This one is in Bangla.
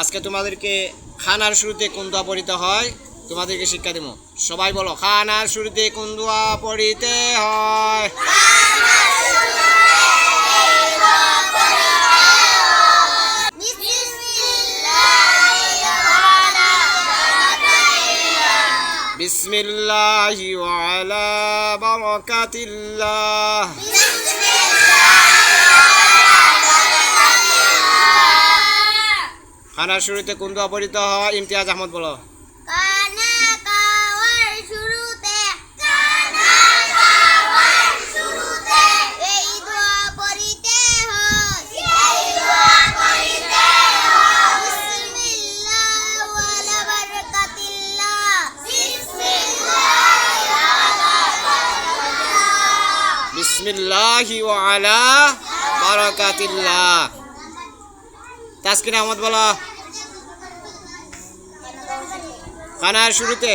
আজকে তোমাদেরকে খানার শুরুতে কোন দোয়া পড়িতে হয়? তোমাদেরকে শিক্ষা দেবো সবাই বলো, খানার শুরুতে কোন দোয়া পড়িতে হয়? বিসমিল্লাহ ওয়ালা বারাকাতিল্লাহ। খানার শুরুতে কোন দোয়া পড়িতে হয়? ইমতিয়াজ আহমদ বলো। কানা কাওয়ার শুরুতে কানা কাওয়ার শুরুতে এই দোয়া পড়িতে হয়। এই দোয়া পড়িতে হয়। বিসমিল্লাহ ওয়ালা বারাকাতিল্লাহ। বিসমিল্লাহ ওয়ালা বারাকাতিল্লাহ বিসমিল্লাহ বারাকাতিল্লাহ। তাসকিন আহমদ বলো। খানার শুরুতে।